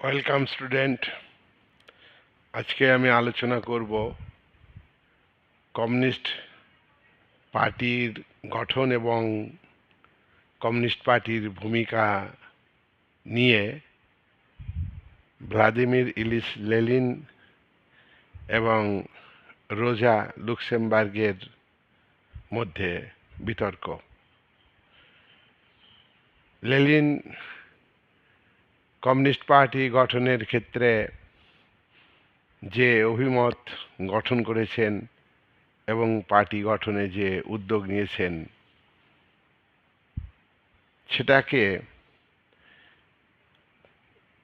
Welcome student আজকে আমি আলোচনা করব কমিউনিস্ট পার্টির গঠন এবং কমিউনিস্ট পার্টির ভূমিকা নিয়ে ভ্লাদিমির ইলিস লেলিন এবং রোজা লুক্সেমবার্গের মধ্যে বিতর্ক। লেলিন কমিউনিস্ট পার্টি গঠনের ক্ষেত্রে যে অভিমত গঠন করেছেন এবং পার্টি গঠনে যে উদ্যোগ নিয়েছেন, সেটাকে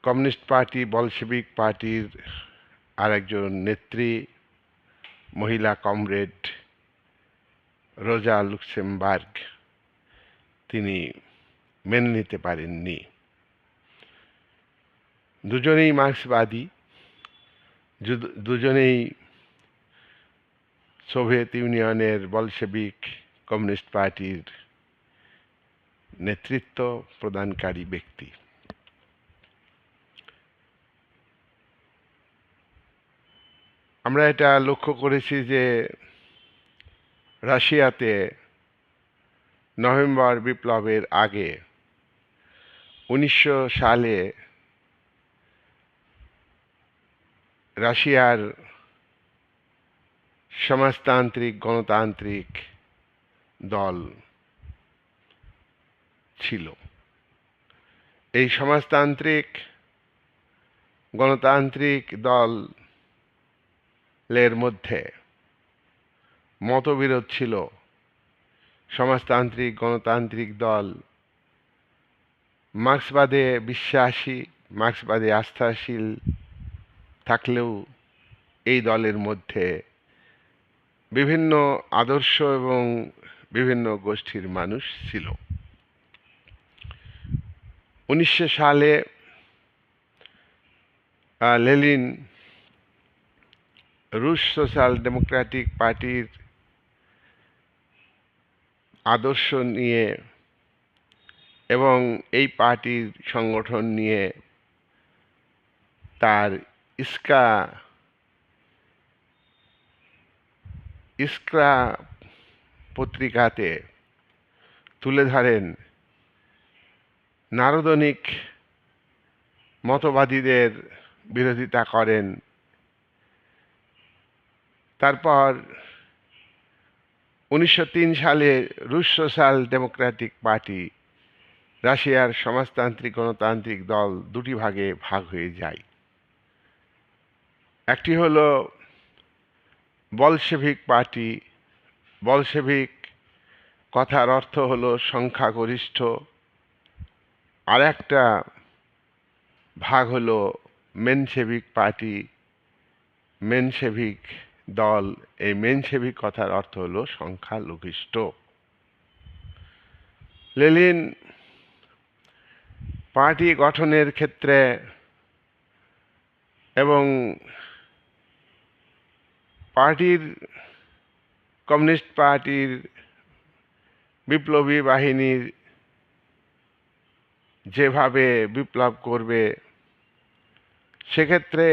কমিউনিস্ট পার্টি বলশেবিক পার্টির আরেকজন নেত্রী, মহিলা কমরেড রোজা লুক্সেমবার্গ, তিনি মেনে নিতে পারেননি। দুজনেই মার্ক্সবাদী দুজনেই সোভিয়েত ইউনিয়নের বলশেবিক কমিউনিস্ট পার্টির নেতৃত্ব প্রদানকারী ব্যক্তি। আমরা এটা লক্ষ্য করেছি যে রাশিয়াতে নভেম্বর বিপ্লবের আগে উনিশশো সালে রাশিয়ার সমাজতান্ত্রিক, গণতান্ত্রিক দল ছিল। এই সমাজতান্ত্রিক, গণতান্ত্রিক দলের মধ্যে মতবিরোধ ছিল। সমাজতান্ত্রিক, গণতান্ত্রিক দল মার্ক্সবাদে বিশ্বাসী, মার্ক্সবাদে আস্থাশীল থাকলেও এই দলের মধ্যে বিভিন্ন আদর্শ এবং বিভিন্ন গোষ্ঠীর মানুষ ছিল। উনিশশো সালে লেলিন রুশ সোশ্যাল ডেমোক্রেটিক পার্টির আদর্শ নিয়ে এবং এই পার্টির সংগঠন নিয়ে তার ইস্কা ইস্ক্রা পত্রিকাতে তুলে ধরেন নারদনিক মতবাদীদের বিরোধিতা করেন। তারপর উনিশশো তিন সালে রুশ সোশ্যাল ডেমোক্রেটিক পার্টি, রাশিয়ার সমাজতান্ত্রিক গণতান্ত্রিক দল দুটি ভাগে ভাগ হয়ে যায়। একটি হলো বলশেভিক পার্টি। বলশেভিক কথার অর্থ হলো সংখ্যাগরিষ্ঠ। আর একটা ভাগ হলো মেনসেভিক পার্টি। মেনসেভিক দল, এই মেনসেভিক কথার অর্থ হলো সংখ্যালঘিষ্ঠ। লেলিন পার্টি গঠনের ক্ষেত্রে এবং পার্টির কমিউনিস্ট পার্টির বিপ্লবী বাহিনীর যেভাবে বিপ্লব করবে, সেক্ষেত্রে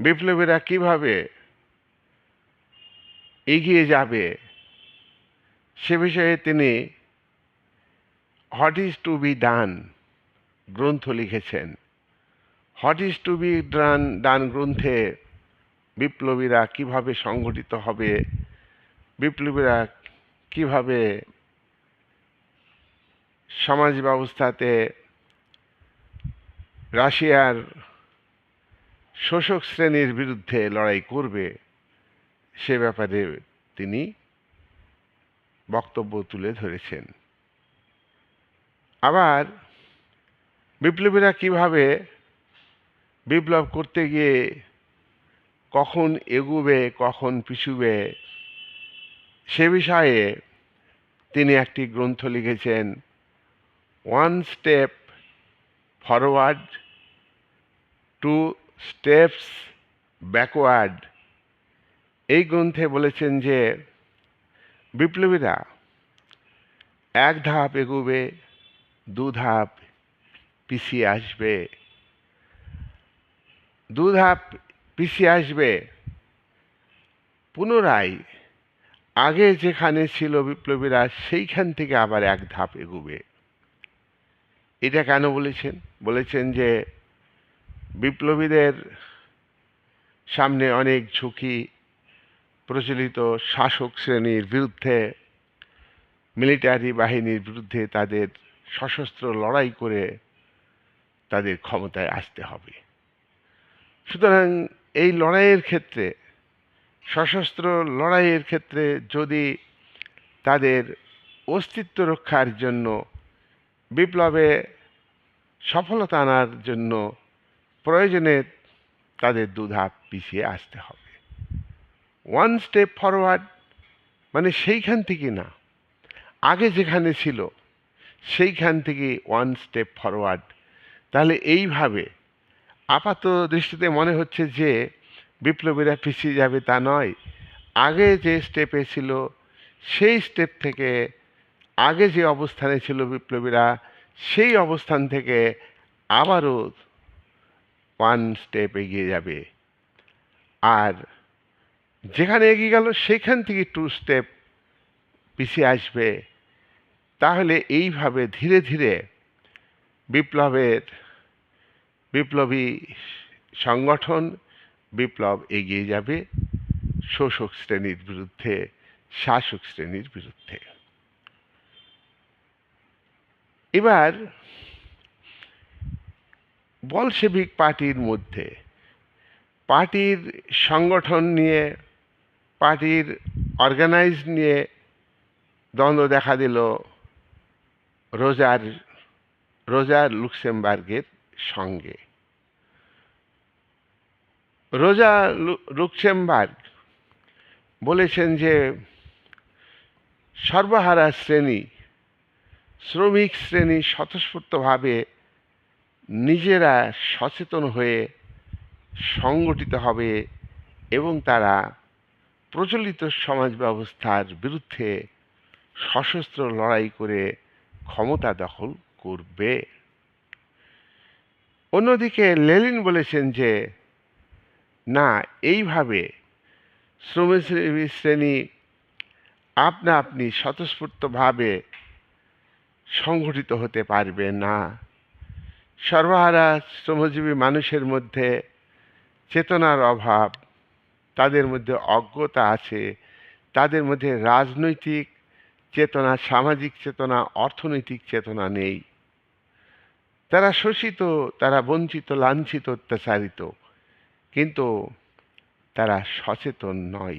বিপ্লবীরা কীভাবে এগিয়ে যাবে, সে বিষয়ে তিনি what is to be done গ্রন্থ লিখেছেন। What is to be done done গ্রন্থে বিপ্লবীরা কীভাবে সংগঠিত হবে? বিপ্লবীরা কীভাবে সমাজ ব্যবস্থাতে রাশিয়ার শোষক শ্রেণির বিরুদ্ধে লড়াই করবে? সে ব্যাপারে তিনি বক্তব্য তুলে ধরেছেন। আবার বিপ্লবীরা কীভাবে বিপ্লব করতে গিয়ে কখন এগুবে, কখন পিছুবে, সে বিষয়ে তিনি একটি গ্রন্থ লিখেছেন one step forward two steps backward এই গ্রন্থে বলেছেন যে, বিপ্লবীরা এক ধাপ এগুবে, দু ধাপ পিছিয়ে আসবে। দু ধাপ পিছিয়ে আসবে। পুনরায় আগে যেখানে ছিল বিপ্লবীরা, সেইখান থেকে আবার এক ধাপ এগুবে। এটা কেন বলেছেন? বলেছেন যে বিপ্লবীদের সামনে অনেক ঝুঁকি প্রচলিত শাসক শ্রেণির বিরুদ্ধে, মিলিটারি বাহিনীর বিরুদ্ধে তাদের সশস্ত্র লড়াই করে তাদের ক্ষমতায় আসতে হবে। সুতরাং এই লড়াইয়ের ক্ষেত্রে, সশস্ত্র লড়াইয়ের ক্ষেত্রে যদি তাদের অস্তিত্ব রক্ষার জন্য, বিপ্লবে সফলতা আনার জন্য প্রয়োজনে তাদের দুধাপ পিছিয়ে আসতে হবে। ওয়ান স্টেপ ফরওয়ার্ড মানে সেইখান থেকে না। আগে যেখানে ছিল, সেইখান থেকে ওয়ান স্টেপ ফরওয়ার্ড তাহলে এইভাবে আপাত দৃষ্টিতে মনে হচ্ছে যে বিপ্লবীরা পিছিয়ে যাবে তা নয়। আগে যে স্টেপে ছিল, সেই স্টেপ থেকে আগে যে অবস্থানে ছিল বিপ্লবীরা, সেই অবস্থান থেকে আবারও ওয়ান স্টেপ এগিয়ে যাবে। আর যেখানে এগিয়ে গেল, সেখান থেকে টু স্টেপ পিছিয়ে আসবে। তাহলে এইভাবে ধীরে ধীরে বিপ্লবের বিপ্লবী সংগঠন, বিপ্লব এগিয়ে যাবে শোষক শ্রেণির বিরুদ্ধে, শাসক শ্রেণির বিরুদ্ধে। এবার বলসেবিক পার্টির মধ্যে, পার্টির সংগঠন নিয়ে, পার্টির অর্গানাইজ নিয়ে দ্বন্দ্ব দেখা দিল রোজার রোজার লুক্সেমবার্গের সঙ্গে। রোজা লুক্সেমবার্গ বলেছেন যে সর্বহারা শ্রেণি, শ্রমিক শ্রেণি স্বতঃস্ফূর্তভাবে নিজেরা সচেতন হয়ে সংগঠিত হবে এবং তারা প্রচলিত সমাজ ব্যবস্থার বিরুদ্ধে সশস্ত্র লড়াই করে ক্ষমতা দখল করবে। অন্যদিকে লেলিন বলেছেন যে, না, এইভাবে শ্রমজীবী শ্রেণি আপনা আপনি স্বতঃস্ফূর্তভাবে সংগঠিত হতে পারবে না। সর্বহারা শ্রমজীবী মানুষের মধ্যে চেতনার অভাব, তাদের মধ্যে অজ্ঞতা আছে, তাদের মধ্যে রাজনৈতিক চেতনা, সামাজিক চেতনা, অর্থনৈতিক চেতনা নেই। তারা শোষিত, তারা বঞ্চিত, লাঞ্ছিত, অত্যাচারিত। কিন্তু তারা সচেতন নয়।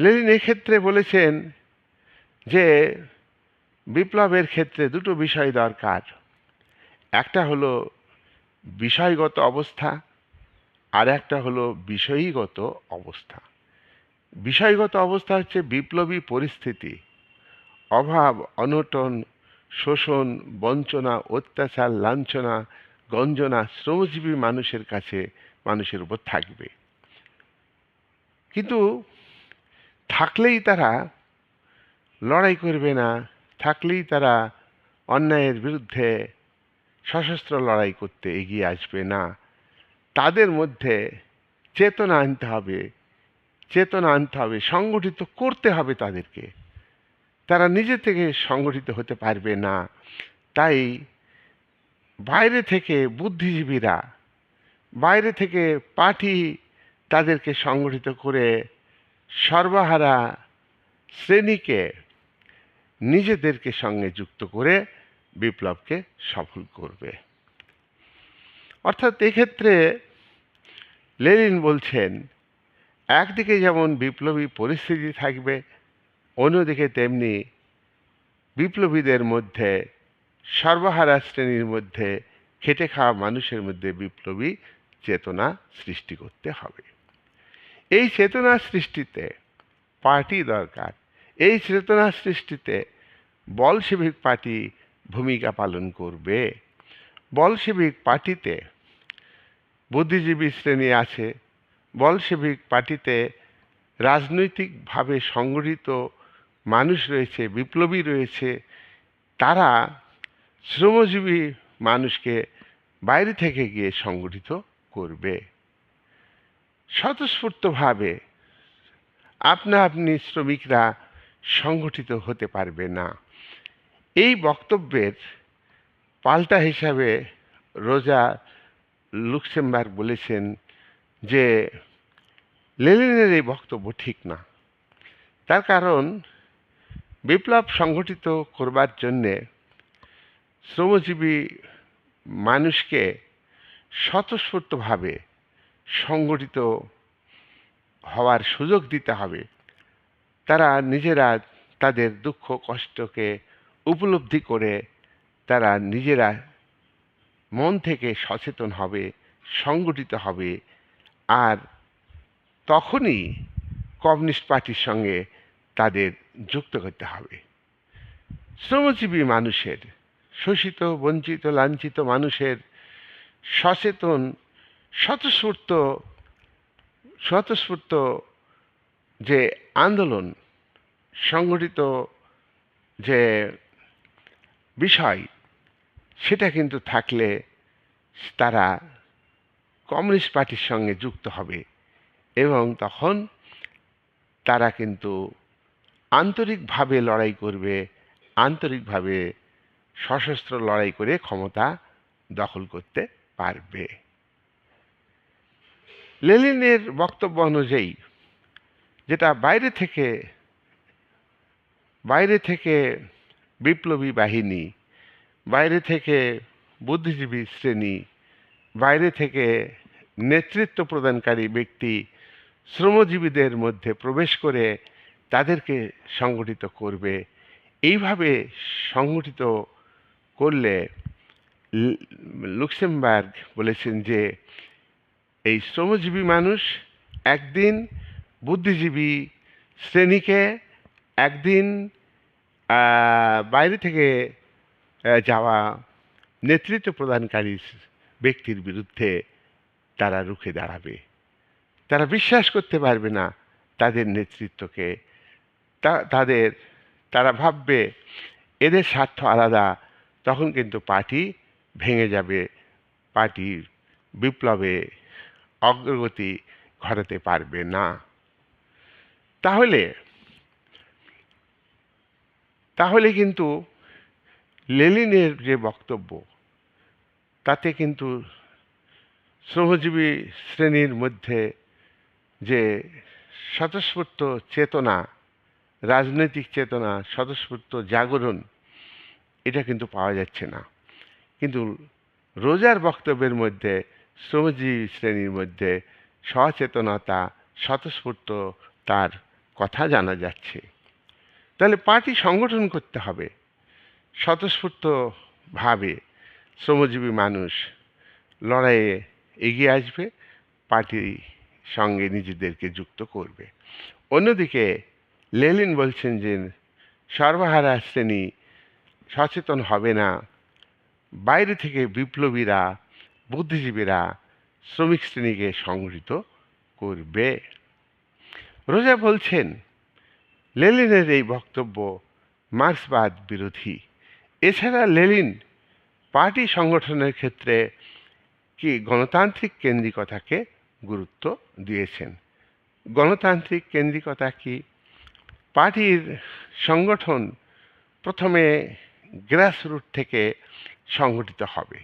লেনিন এক্ষেত্রে বলেছেন যে, বিপ্লবের ক্ষেত্রে দুটো বিষয় দরকার। একটা হলো বিষয়গত অবস্থা, আর একটা হলো বিষয়ীগত অবস্থা। বিষয়গত অবস্থা হচ্ছে বিপ্লবী পরিস্থিতি। অভাব, অনটন শোষণ, বঞ্চনা, অত্যাচার, লাঞ্ছনা, গঞ্জনা শ্রমজীবী মানুষের কাছে মানুষের উপর থাকবে। কিন্তু থাকলেই তারা লড়াই করবে না, থাকলেই তারা অন্যায়ের বিরুদ্ধে সশস্ত্র লড়াই করতে এগিয়ে আসবে না। তাদের মধ্যে চেতনা আনতে হবে, চেতনা আনতে হবে, সংগঠিত করতে হবে তাদেরকে। তারা নিজে থেকে সংগঠিত হতে পারবে না। তাই বাইরে থেকে বুদ্ধিজীবীরা, বাইরে থেকে পার্টি তাদেরকে সংগঠিত করে সর্বহারা শ্রেণীকে নিজেদেরকে সঙ্গে যুক্ত করে বিপ্লবকে সফল করবে। অর্থাৎ এক্ষেত্রে লেনিন বলছেন, একদিকে যেমন বিপ্লবী পরিস্থিতি থাকবে অন্যদিকে তেমনি বিপ্লবীদের মধ্যে, সর্বহারা শ্রেণির মধ্যে খেটে খাওয়া মানুষের মধ্যে বিপ্লবী চেতনা সৃষ্টি করতে হবে। এই চেতনা সৃষ্টিতে পার্টি দরকার। এই চেতনা সৃষ্টিতে বলসেবিক পার্টি ভূমিকা পালন করবে। বলসেবিক পার্টিতে বুদ্ধিজীবী শ্রেণি আছে। বলসেবিক পার্টিতে রাজনৈতিকভাবে সংগঠিত মানুষ রয়েছে, বিপ্লবী রয়েছে, তারা শ্রমজীবী মানুষকে বাইরে থেকে গিয়ে সংগঠিত করবে। স্বতঃস্ফূর্তভাবে আপনা আপনি শ্রমিকরা সংগঠিত হতে পারবে না। এই বক্তব্যের পাল্টা হিসাবে রোজা লুক্সেমবার্গ বলেছেন যে, লেনিনের এই বক্তব্য ঠিক না। তার কারণ বিপ্লব সংগঠিত করবার জন্যে শ্রমজীবী মানুষকে স্বতঃস্ফূর্তভাবে সংগঠিত হওয়ার সুযোগ দিতে হবে। তারা নিজেরা তাদের দুঃখ, কষ্টকে উপলব্ধি করে তারা নিজেরা মন থেকে সচেতন হবে, সংগঠিত হবে। আর তখনই কমিউনিস্ট পার্টির সঙ্গে তাদের যুক্ত করতে হবে। শ্রমজীবী মানুষের, শোষিত, বঞ্চিত, লাঞ্ছিত মানুষের সচেতন, স্বতঃস্ফূর্ত স্বতঃস্ফূর্ত যে আন্দোলন, সংগঠিত যে বিষয়, সেটা কিন্তু থাকলে তারা কমিউনিস্ট পার্টির সঙ্গে যুক্ত হবে এবং তখন তারা কিন্তু আন্তরিকভাবে লড়াই করবে, আন্তরিকভাবে সশস্ত্র লড়াই করে ক্ষমতা দখল করতে পারবে। লেলিনের বক্তব্য অনুযায়ী, যেটা বাইরে থেকে বাইরে থেকে বিপ্লবী বাহিনী, বাইরে থেকে বুদ্ধিজীবী শ্রেণি, বাইরে থেকে নেতৃত্ব প্রদানকারী ব্যক্তি, শ্রমজীবীদের মধ্যে প্রবেশ করে তাদেরকে সংগঠিত করবে। এইভাবে সংগঠিত করলে লুক্সেমবার্গ বলেছেন যে, এই শ্রমজীবী মানুষ একদিন বুদ্ধিজীবী শ্রেণীকে একদিন বাইরে থেকে যাওয়া নেতৃত্ব প্রদানকারী ব্যক্তির বিরুদ্ধে তারা রুখে দাঁড়াবে। তারা বিশ্বাস করতে পারবে না তাদের নেতৃত্বকে। তাদের, তারা ভাববে, এদের স্বার্থ আলাদা। তখন কিন্তু পার্টি ভেঙে যাবে পার্টির বিপ্লবে অগ্রগতি ঘটাতে পারবে না। তাহলে তাহলে কিন্তু লেলিনের যে বক্তব্য, তাতে কিন্তু শ্রমজীবী শ্রেণির মধ্যে যে স্বতঃস্ফূর্ত চেতনা রাজনৈতিক চেতনা, স্বতঃস্ফূর্ত জাগরণ, এটা কিন্তু পাওয়া যাচ্ছে না। কিন্তু রোজার বক্তব্যের মধ্যে, শ্রমজীবী শ্রেণির মধ্যে সচেতনতা স্বতঃস্ফূর্ত তার কথা জানা যাচ্ছে। তাহলে পার্টি সংগঠন করতে হবে। স্বতঃস্ফূর্তভাবে শ্রমজীবী মানুষ লড়াইয়ে এগিয়ে আসবে, পার্টির সঙ্গে নিজেদেরকে যুক্ত করবে। অন্যদিকে লেলিন বলছেন যে, সর্বহারা শ্রেণি সচেতন হবে না। বাইরে থেকে বিপ্লবীরা, বুদ্ধিজীবীরা শ্রমিক শ্রেণীকে সংগঠিত করবে। রোজা বলছেন লেলিনের এই বক্তব্য মার্ক্সবাদ বিরোধী। এছাড়া লেলিন পার্টি সংগঠনের ক্ষেত্রে কি গণতান্ত্রিক কেন্দ্রিকতাকে গুরুত্ব দিয়েছেন? গণতান্ত্রিক কেন্দ্রিকতা কি পার্টির সংগঠন প্রথমে গ্রাসরুট থেকে সংগঠিত হবে।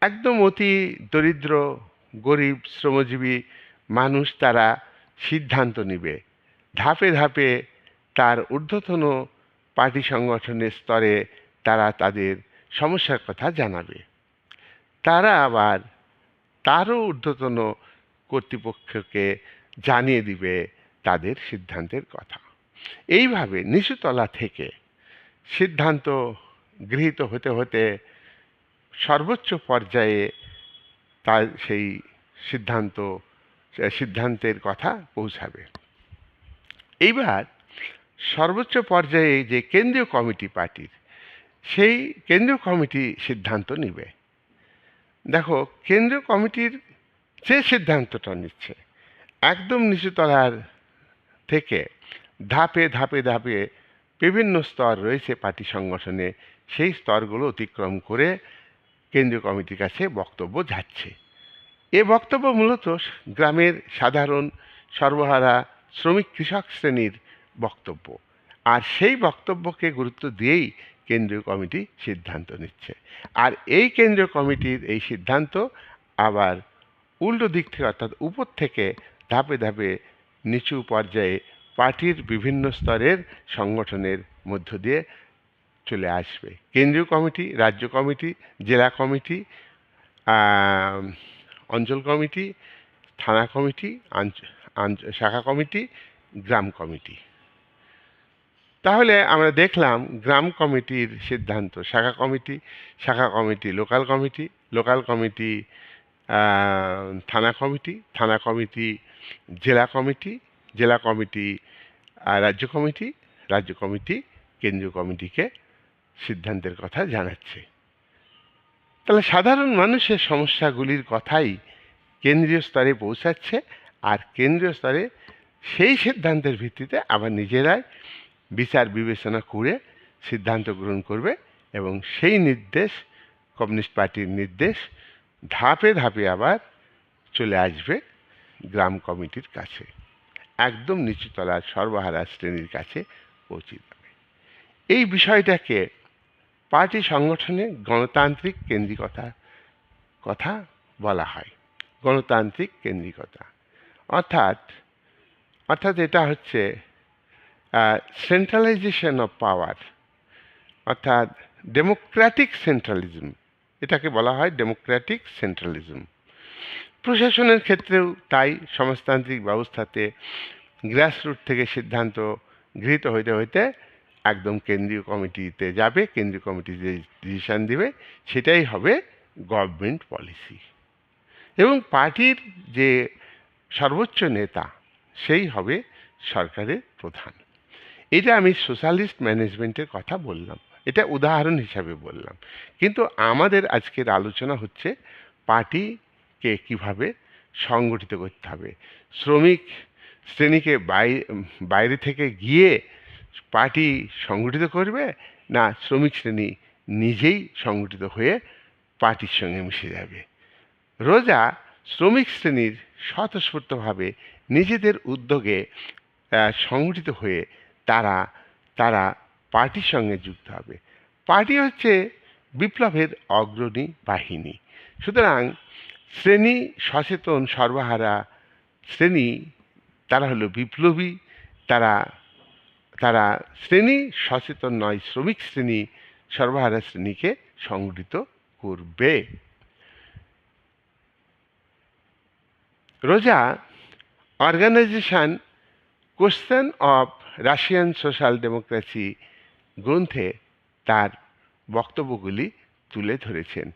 একদম অতি দরিদ্র, গরিব, শ্রমজীবী মানুষ তারা সিদ্ধান্ত নেবে। ধাপে ধাপে তার ঊর্ধ্বতন পার্টি সংগঠনের স্তরে তারা তাদের সমস্যার কথা জানাবে। তারা আবার তারও ঊর্ধ্বতন কর্তৃপক্ষকে জানিয়ে দিবে তাদের সিদ্ধান্তের কথা। এইভাবে নিচুতলা থেকে সিদ্ধান্ত গৃহীত হতে হতে সর্বোচ্চ পর্যায়ে তার সেই সিদ্ধান্ত, সিদ্ধান্তের কথা পৌঁছাবে। এইবার সর্বোচ্চ পর্যায়ে যে কেন্দ্রীয় কমিটি পার্টির, সেই কেন্দ্রীয় কমিটি সিদ্ধান্ত নিবে। দেখো, কেন্দ্রীয় কমিটির যে সিদ্ধান্তটা নিচ্ছে, একদম নিচুতলার থেকে ধাপে ধাপে ধাপে বিভিন্ন স্তর রয়েছে পার্টি সংগঠনে সেই স্তরগুলো অতিক্রম করে কেন্দ্রীয় কমিটির কাছে বক্তব্য যাচ্ছে। এ বক্তব্য মূলত গ্রামের সাধারণ সর্বহারা শ্রমিক কৃষক শ্রেণির বক্তব্য। আর সেই বক্তব্যকে গুরুত্ব দিয়েই কেন্দ্রীয় কমিটি সিদ্ধান্ত নিচ্ছে। আর এই কেন্দ্রীয় কমিটির এই সিদ্ধান্ত আবার উল্টো দিক থেকে অর্থাৎ উপর থেকে ধাপে ধাপে নিচু পর্যায়ে পার্টির বিভিন্ন স্তরের সংগঠনের মধ্য দিয়ে চলে আসবে। কেন্দ্রীয় কমিটি, রাজ্য কমিটি, জেলা কমিটি অঞ্চল কমিটি, থানা কমিটি শাখা কমিটি, গ্রাম কমিটি। তাহলে আমরা দেখলাম গ্রাম কমিটির সিদ্ধান্ত। শাখা কমিটি শাখা committee, local committee local committee থানা কমিটি থানা কমিটি, জেলা কমিটি জেলা কমিটি রাজ্য কমিটি রাজ্য কমিটি, কেন্দ্রীয় কমিটিকে সিদ্ধান্তের কথা জানাচ্ছে। তাহলে সাধারণ মানুষের সমস্যাগুলির কথাই কেন্দ্রীয় স্তরে পৌঁছাচ্ছে আর কেন্দ্রীয় স্তরে সেই সিদ্ধান্তের ভিত্তিতে আবার নিজেরাই বিচার বিবেচনা করে সিদ্ধান্ত গ্রহণ করবে এবং সেই নির্দেশ, কমিউনিস্ট পার্টির নির্দেশ ধাপে ধাপে আবার চলে আসবে গ্রাম কমিটির কাছে। একদম নিচুতলার সর্বহারা শ্রেণির কাছে পৌঁছে যাবে। এই বিষয়টাকে পার্টি সংগঠনে গণতান্ত্রিক কেন্দ্রিকতা কথা বলা হয়। গণতান্ত্রিক কেন্দ্রিকতা। অর্থাৎ অর্থাৎ এটা হচ্ছে সেন্ট্রালাইজেশন অফ পাওয়ার অর্থাৎ ডেমোক্র্যাটিক সেন্ট্রালিজম এটাকে বলা হয় ডেমোক্র্যাটিক সেন্ট্রালিজম প্রশাসনের ক্ষেত্রেও তাই সমাজতান্ত্রিক ব্যবস্থাতে গ্রাসরুট থেকে সিদ্ধান্ত গৃহীত হইতে হইতে একদম কেন্দ্রীয় কমিটিতে যাবে, কেন্দ্রীয় কমিটি যে ডিসিশন দিবে, সেটাই হবে গভর্নমেন্ট পলিসি এবং পার্টির যে সর্বোচ্চ নেতা, সেই হবে সরকারের প্রধান। এটা আমি সোশ্যালিস্ট ম্যানেজমেন্টের কথা বললাম। এটা উদাহরণ হিসাবে বললাম। কিন্তু আমাদের আজকের আলোচনা হচ্ছে পার্টিকে কীভাবে সংগঠিত করতে হবে। শ্রমিক শ্রেণীকে বাই- বাইরে থেকে গিয়ে পার্টি সংগঠিত করবে না শ্রমিক শ্রেণি নিজেই সংগঠিত হয়ে পার্টির সঙ্গে মিশে যাবে? রোজা শ্রমিক শ্রেণির স্বতঃস্ফূর্তভাবে নিজেদের উদ্যোগে সংগঠিত হয়ে তারা তারা পার্টির সঙ্গে যুক্ত হবে। পার্টি হচ্ছে বিপ্লবের অগ্রণী বাহিনী। সুতরাং শ্রেণি সচেতন সর্বহারা শ্রেণি, তারা হলো বিপ্লবী, তারা তারা শ্রেণি সচেতন নয়, শ্রমিক শ্রেণি সর্বহারা শ্রেণীকে সংগঠিত করবে। Rosa, organisation, question of Russian social democracy গ্রন্থে তার বক্তব্যগুলি তুলে ধরেছেন।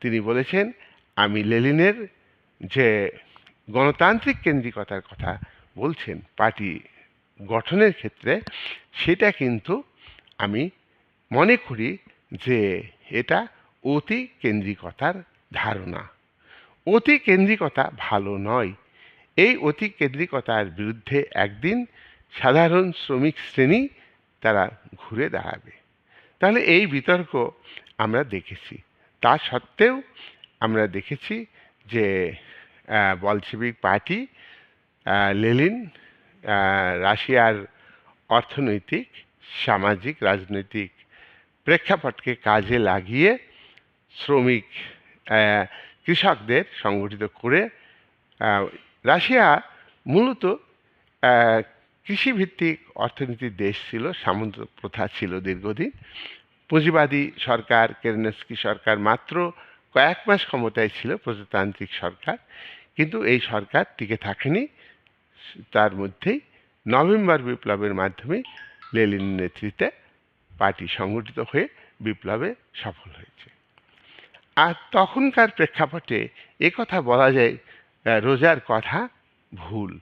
তিনি বলেছেন আমি লেলিনের যে গণতান্ত্রিক কেন্দ্রিকতার কথা বলছেন পার্টি গঠনের ক্ষেত্রে, সেটা কিন্তু আমি মনে করি যে এটা অতি কেন্দ্রিকতার ধারণা। অতি কেন্দ্রিকতা ভালো নয়। এই অতি কেন্দ্রিকতার বিরুদ্ধে একদিন সাধারণ শ্রমিক শ্রেণি তারা ঘুরে দাঁড়াবে। তাহলে এই বিতর্ক আমরা দেখেছি। তা সত্ত্বেও আমরা দেখেছি যে বলশেবিক পার্টি লেলিন রাশিয়ার অর্থনৈতিক, সামাজিক, রাজনৈতিক প্রেক্ষাপটকে কাজে লাগিয়ে শ্রমিক কৃষকদের সংগঠিত করে রাশিয়া মূলত কৃষিভিত্তিক অর্থনীতির দেশ ছিল, সামন্ত প্রথা ছিল দীর্ঘদিন। পুঁজিবাদী সরকার, কেরেনস্কি সরকার মাত্র কয়েক মাস ক্ষমতায় ছিল প্রজাতান্ত্রিক সরকার, কিন্তু এই সরকার টিকে থাকেনি। তার মধ্যেই নভেম্বর বিপ্লবের মাধ্যমে লেলিন নেতৃত্বে পার্টি সংগঠিত হয়ে বিপ্লবে সফল হয়েছে। আর তখনকার প্রেক্ষাপটে একথা বলা যায় রোজার কথা ভুল।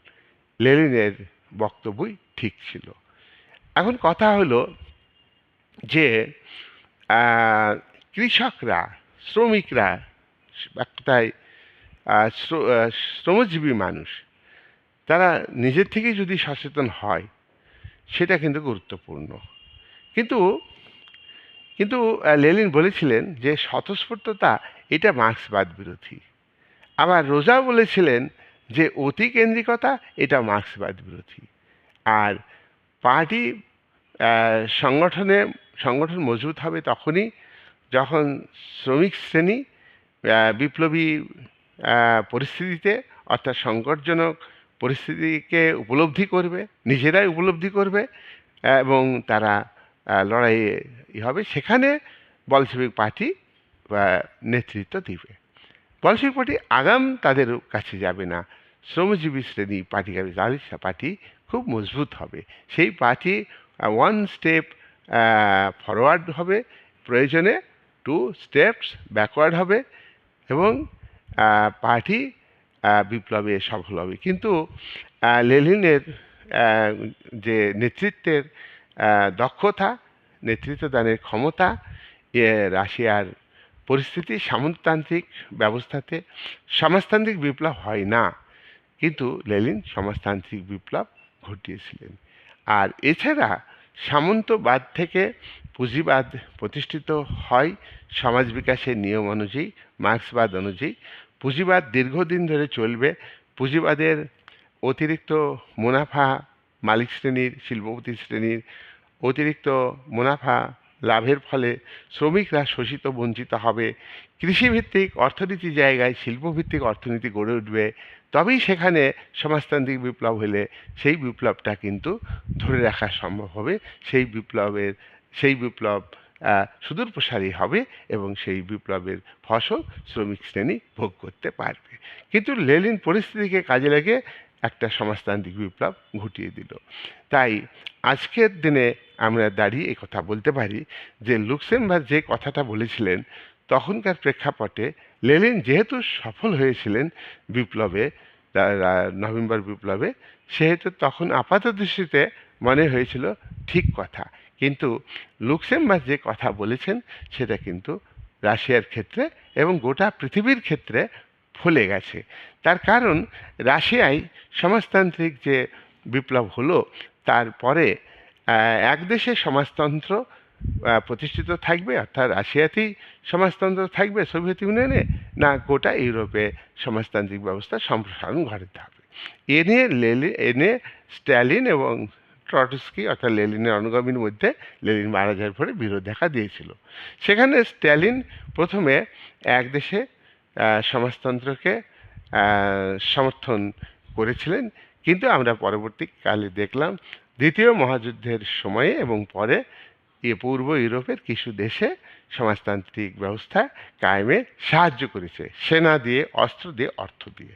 লেলিনের বক্তব্যই ঠিক ছিল। এখন কথা হলো যে কৃষকরা শ্রমিকরা আহ, শ্রমজীবী মানুষ তারা নিজের থেকেই যদি সচেতন হয় সেটা কিন্তু গুরুত্বপূর্ণ। কিন্তু কিন্তু লেনিন বলেছিলেন যে স্বতঃস্ফূর্ততা এটা মার্ক্সবাদ বিরোধী। আবার রোজা বলেছিলেন যে অতিকেন্দ্রিকতা এটা মার্ক্সবাদ বিরোধী। আর পার্টি সংগঠনে সংগঠন মজবুত হবে তখনই যখন শ্রমিক শ্রেণি বিপ্লবী পরিস্থিতিতে, অর্থাৎ সংকটজনক পরিস্থিতিকে উপলব্ধি করবে, নিজেরাই উপলব্ধি করবে এবং তারা লড়াইয়ে হবে, সেখানে বলসেবিক পার্টি নেতৃত্ব দিবে। বলসেবিক পার্টি আগাম তাদের কাছে যাবে না। শ্রমজীবী শ্রেণি পার্টি জালিসা পার্টি খুব মজবুত হবে। সেই পার্টি ওয়ান স্টেপ ফরওয়ার্ড হবে প্রয়োজনে। টু স্টেপস ব্যাকওয়ার্ড হবে এবং পার্টি বিপ্লবে সফল হবে। কিন্তু আহ, লেনিনের যে নেতৃত্বের দক্ষতা নেতৃত্বদানের ক্ষমতা এ রাশিয়ার পরিস্থিতি সামন্ততান্ত্রিক ব্যবস্থাতে সমাজতান্ত্রিক বিপ্লব হয় না। কিন্তু লেনিন সমাজতান্ত্রিক বিপ্লব ঘটিয়েছিলেন। আর এছাড়া সামন্তবাদ থেকে পুঁজিবাদ প্রতিষ্ঠিত হয় সমাজ বিকাশের নিয়ম অনুযায়ী, মার্ক্সবাদ অনুযায়ী। পুঁজিবাদ দীর্ঘদিন ধরে চলবে। পুঁজিবাদের অতিরিক্ত মুনাফা মালিক শ্রেণির, শিল্পপতি শ্রেণির অতিরিক্ত মুনাফা লাভের ফলে শ্রমিকরা শোষিত, বঞ্চিত হবে। কৃষিভিত্তিক অর্থনীতি জায়গায় শিল্পভিত্তিক অর্থনীতি গড়ে উঠবে। তবেই সেখানে সমাজতান্ত্রিক বিপ্লব হলে সেই বিপ্লবটা কিন্তু ধরে রাখা সম্ভব হবে। সেই বিপ্লবের সেই বিপ্লব সুদূর প্রসারী হবে এবং সেই বিপ্লবের ফসল শ্রমিক শ্রেণি ভোগ করতে পারবে। কিন্তু লেলিন পরিস্থিতিকে কাজে লেগে একটা সমাজতান্ত্রিক বিপ্লব ঘটিয়ে দিল। তাই আজকের দিনে আমরা দাঁড়িয়ে এই কথা বলতে পারি যে লুক্সেমবার্গ যে কথাটা বলেছিলেন, তখনকার প্রেক্ষাপটে লেনিন যেহেতু সফল হয়েছিলেন বিপ্লবে নভেম্বর বিপ্লবে, সেহেতু তখন আপাত দৃষ্টিতে মনে হয়েছিল ঠিক কথা। কিন্তু লুক্সেমবার্গ যে কথা বলেছেন, সেটা কিন্তু রাশিয়ার ক্ষেত্রে এবং গোটা পৃথিবীর ক্ষেত্রে ফলে গেছে। তার কারণ, রাশিয়ায় সমাজতান্ত্রিক যে বিপ্লব হলো তারপরে এক দেশে সমাজতন্ত্র প্রতিষ্ঠিত থাকবে, অর্থাৎ রাশিয়াতেই সমাজতন্ত্র থাকবে সোভিয়েত ইউনিয়নে, না গোটা ইউরোপে সমাজতান্ত্রিক ব্যবস্থা সম্প্রসারণ ঘটাতে হবে। এ নিয়ে লেলি, এ নিয়ে স্ট্যালিন এবং ট্রটস্কি অর্থাৎ লেলিনের অনুগামীর মধ্যে লেলিন মারা যাওয়ার পরে বিরোধ দেখা দিয়েছিল। সেখানে স্ট্যালিন প্রথমে এক দেশে সমাজতন্ত্রকে সমর্থন করেছিলেন। কিন্তু আমরা পরবর্তীকালে দেখলাম দ্বিতীয় মহাযুদ্ধের সময়ে এবং পরে এ পূর্ব ইউরোপের কিছু দেশে সমাজতান্ত্রিক ব্যবস্থা কায়েমে সাহায্য করেছে, সেনা দিয়ে, অস্ত্র দিয়ে, অর্থ দিয়ে।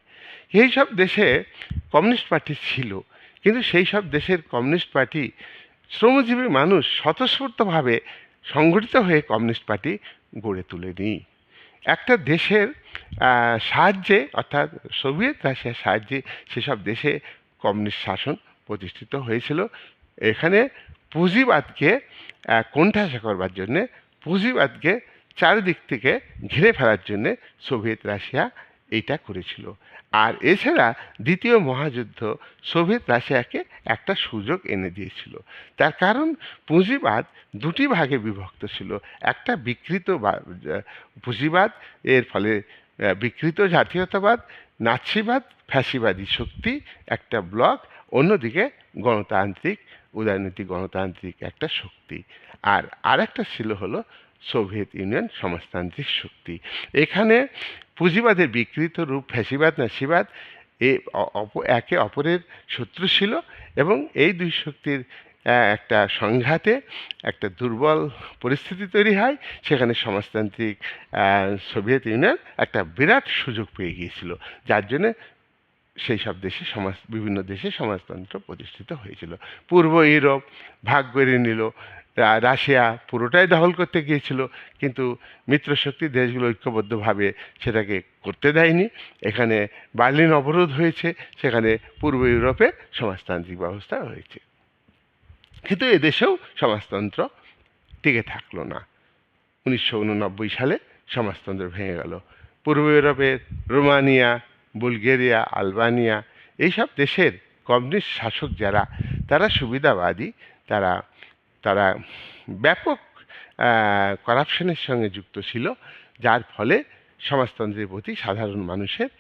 এই সব দেশে কমিউনিস্ট পার্টি ছিল। কিন্তু সেই সব দেশের কমিউনিস্ট পার্টি শ্রমজীবী মানুষ স্বতঃস্ফূর্তভাবে সংগঠিত হয়ে কমিউনিস্ট পার্টি গড়ে তুলেনি। একটা দেশের সাহায্যে, অর্থাৎ সোভিয়েত রাশিয়ার সাহায্যে সেসব দেশে কমিউনিস্ট শাসন প্রতিষ্ঠিত হয়েছিল। এখানে পুঁজিবাদকে কোণঠাসা করবার জন্যে, পুঁজিবাদকে চারিদিক থেকে ঘিরে ফেলার জন্যে সোভিয়েত রাশিয়া এইটা করেছিল। আর এছাড়া দ্বিতীয় মহাযুদ্ধ সোভিয়েত রাশিয়াকে একটা সুযোগ এনে দিয়েছিল। তার কারণ পুঁজিবাদ দুটি ভাগে বিভক্ত ছিল। একটা বিকৃত পুঁজিবাদ, এর ফলে বিকৃত জাতীয়তাবাদ, নাৎসিবাদ, ফ্যাসিবাদী শক্তি একটা ব্লক, অন্যদিকে গণতান্ত্রিক, উদয়নৈতিক গণতান্ত্রিক একটা শক্তি। আর আরেকটা ছিল হলো সোভিয়েত ইউনিয়ন সমাজতান্ত্রিক শক্তি। এখানে পুঁজিবাদের বিকৃত রূপ, ফ্যাসিবাদ, নাসিবাদ, এ একে অপরের শত্রু ছিল এবং এই দুই শক্তির একটা সংঘাতে একটা দুর্বল পরিস্থিতি তৈরি হয়। সেখানে সমাজতান্ত্রিক সোভিয়েত ইউনিয়ন একটা বিরাট সুযোগ পেয়ে গিয়েছিল। যার জন্যে সেই সব দেশে সমাজ, বিভিন্ন দেশে সমাজতন্ত্র প্রতিষ্ঠিত হয়েছিল। পূর্ব ইউরোপ ভাগ করে নিল। রাশিয়া পুরোটাই দখল করতে গিয়েছিল, কিন্তু মিত্রশক্তি দেশগুলো ঐক্যবদ্ধভাবে সেটাকে করতে দেয়নি। এখানে বার্লিন অবরোধ হয়েছে, সেখানে পূর্ব ইউরোপে সমাজতান্ত্রিক ব্যবস্থা হয়েছে। কিন্তু এদেশেও সমাজতন্ত্র টিকে থাকল না। উনিশশো উননব্বই সালে সমাজতন্ত্র ভেঙে গেল। পূর্ব ইউরোপের রোমানিয়া, বুলগেরিয়া, আলবানিয়া, এইসব দেশের কমিউনিস্ট শাসক যারা, তারা সুবিধাবাদী, তারা তারা ব্যাপক করাপশনের সঙ্গে যুক্ত ছিল, যার ফলে সমাজতন্ত্রের প্রতি সাধারণ মানুষের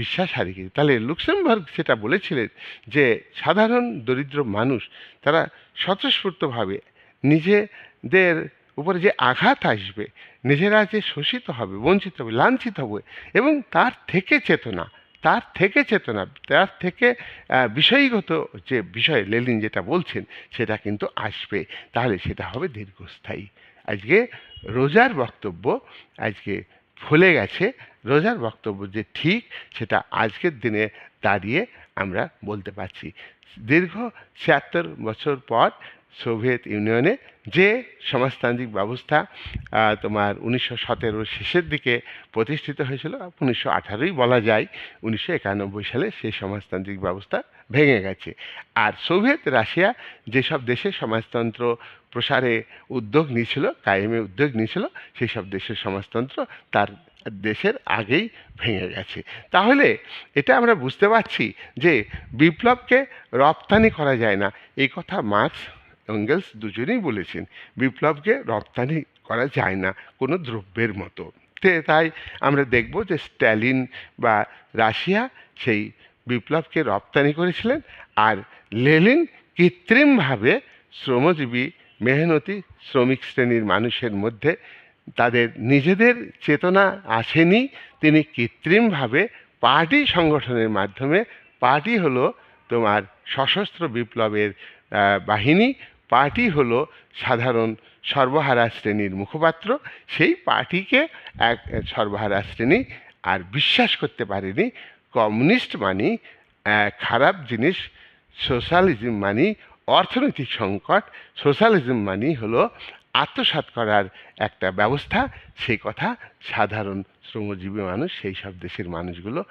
বিশ্বাস হারিয়ে গেছে। তাহলে লুক্সেমবার্গ সেটা বলেছিলেন যে, সাধারণ দরিদ্র মানুষ, তারা স্বতঃস্ফূর্তভাবে নিজেদের উপরে যে আঘাত আসবে, নিজেরা যে শোষিত হবে, বঞ্চিত হবে, লাঞ্ছিত হবে, এবং তার থেকে চেতনা তার থেকে চেতনা, তার থেকে বিষয়গত যে বিষয়, লেলিন যেটা বলছেন, সেটা কিন্তু আসবে। তাহলে সেটা হবে দীর্ঘস্থায়ী। আজকে রোজার বক্তব্য আজকে ফলে গেছে। রোজার বক্তব্য যে ঠিক, সেটা আজকের দিনে দাঁড়িয়ে আমরা বলতে পারছি। দীর্ঘ ছিয়াত্তর বছর পর সোভিয়েত ইউনিয়নে যে সমাজতান্ত্রিক ব্যবস্থা তোমার উনিশশো সতেরোর শেষের দিকে প্রতিষ্ঠিত হয়েছিল, উনিশশো আঠারোই বলা যায়, উনিশশো একানব্বই সালে সেই সমাজতান্ত্রিক ব্যবস্থা ভেঙে গেছে। আর সোভিয়েত, রাশিয়া যেসব দেশে সমাজতন্ত্র প্রসারে উদ্যোগ নিয়েছিল, কায়েমে উদ্যোগ নিয়েছিল সেই সব দেশের সমাজতন্ত্র তার দেশের আগেই ভেঙে গেছে। তাহলে এটা আমরা বুঝতে পারছি যে বিপ্লবকে রপ্তানি করা যায় না। এই কথা মার্কস এঙ্গেলস দুজনেই বলেছেন, বিপ্লবকে রপ্তানি করা যায় না কোনো দ্রব্যের মতো। তে তাই আমরা দেখব যে স্ট্যালিন বা রাশিয়া সেই বিপ্লবকে রপ্তানি করেছিলেন আর লেলিন কৃত্রিমভাবে শ্রমজীবী, মেহনতি, শ্রমিক শ্রেণির মানুষের মধ্যে তাদের নিজেদের চেতনা আসেনি, তিনি কৃত্রিমভাবে পার্টি সংগঠনের মাধ্যমে, পার্টি হলো তোমার সশস্ত্র বিপ্লবের বাহিনী পার্টি হলো সাধারণ সর্বহারা শ্রেণির মুখপাত্র। সেই পার্টিকে এক সর্বহারা শ্রেণি আর বিশ্বাস করতে পারেনি। কমিউনিস্ট মানি খারাপ জিনিস সোশ্যালিজম মানি অর্থনৈতিক সংকট সোশ্যালিজম মানি হলো আত্মসাৎ করার একটা ব্যবস্থা। সেই কথা সাধারণ শ্রমজীবী মানুষ সেই সব দেশের মানুষগুলো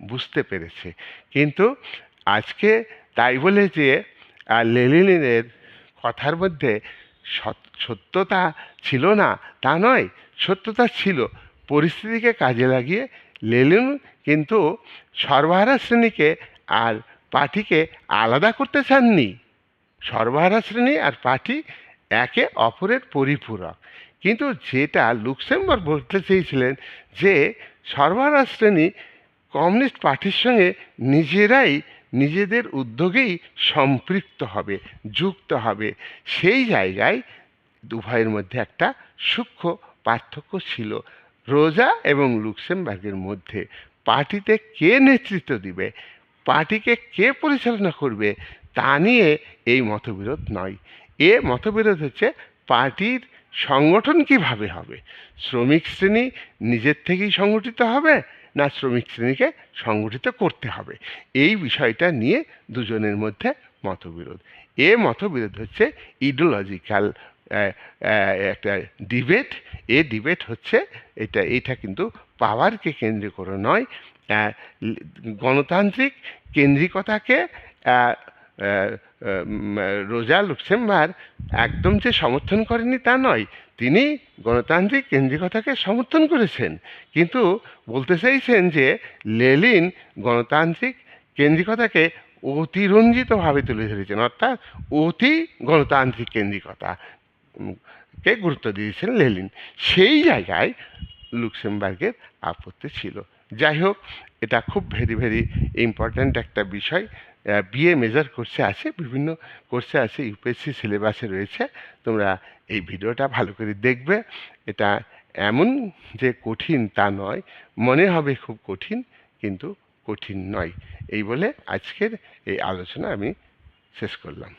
বুঝতে পেরেছে। কিন্তু আজকে তাই বলে যে আহ, লেনিনের কথার মধ্যে সত্যতা ছিল না, তা নয়, সত্যতা ছিল। পরিস্থিতিকে কাজে লাগিয়ে লেলিন কিন্তু সর্বহারা শ্রেণীকে আর পার্টিকে আলাদা করতে চাননি। সর্বহারা শ্রেণি আর পার্টি একে অপরের পরিপূরক। কিন্তু যেটা লুক্সেমবার্গ বলতে চেয়েছিলেন যে, সর্বহারা শ্রেণি কমিউনিস্ট পার্টির সঙ্গে নিজেরাই নিজেদের উদ্যোগেই সম্পৃক্ত হবে, যুক্ত হবে। সেই জায়গায় উভয়ের মধ্যে একটা সূক্ষ্ম পার্থক্য ছিল। রোজা এবং লুক্সেমবার্গের মধ্যে পার্টিতে কে নেতৃত্ব দিবে, পার্টিকে কে পরিচালনা করবে, তা নিয়ে এই মতবিরোধ নয়। এ মতবিরোধ হচ্ছে পার্টির সংগঠন কীভাবে হবে? শ্রমিক শ্রেণি নিজের থেকেই সংগঠিত হবে না শ্রমিক শ্রেণীকে সংগঠিত করতে হবে। এই বিষয়টা নিয়ে দুজনের মধ্যে মতবিরোধ। এ মতবিরোধ হচ্ছে ইডিওলজিক্যাল একটা ডিবেট এ ডিবেট হচ্ছে এটা এটা কিন্তু পাওয়ারকে কেন্দ্র করে নয় গণতান্ত্রিক কেন্দ্রিকতাকে রোজা লুক্সেমবার্গ একদম যে সমর্থন করেনি তা নয়। তিনি গণতান্ত্রিক কেন্দ্রিকতাকে সমর্থন করেছেন। কিন্তু বলতে চাইছেন যে লেলিন গণতান্ত্রিক কেন্দ্রিকতাকে অতিরঞ্জিতভাবে তুলে ধরেছেন, অর্থাৎ অতি গণতান্ত্রিক কেন্দ্রিকতা কে গুরুত্ব দিয়েছেন লেলিন সেই জায়গায় লুক্সেমবার্গের আপত্তি ছিল। যাই হোক, এটা খুব ভেরি ভেরি ইম্পর্ট্যান্ট একটা বিষয়। বিএ মেজর কোর্সে আছে, বিভিন্ন কোর্সে আছে ইউপিএসসি সিলেবাসে রয়েছে। তোমরা এই ভিডিওটা ভালো করে দেখবে। এটা এমন যে কঠিন তা নয়, মনে হবে খুব কঠিন, কিন্তু কঠিন নয়। এই বলে আজকের এই আলোচনা আমি শেষ করলাম।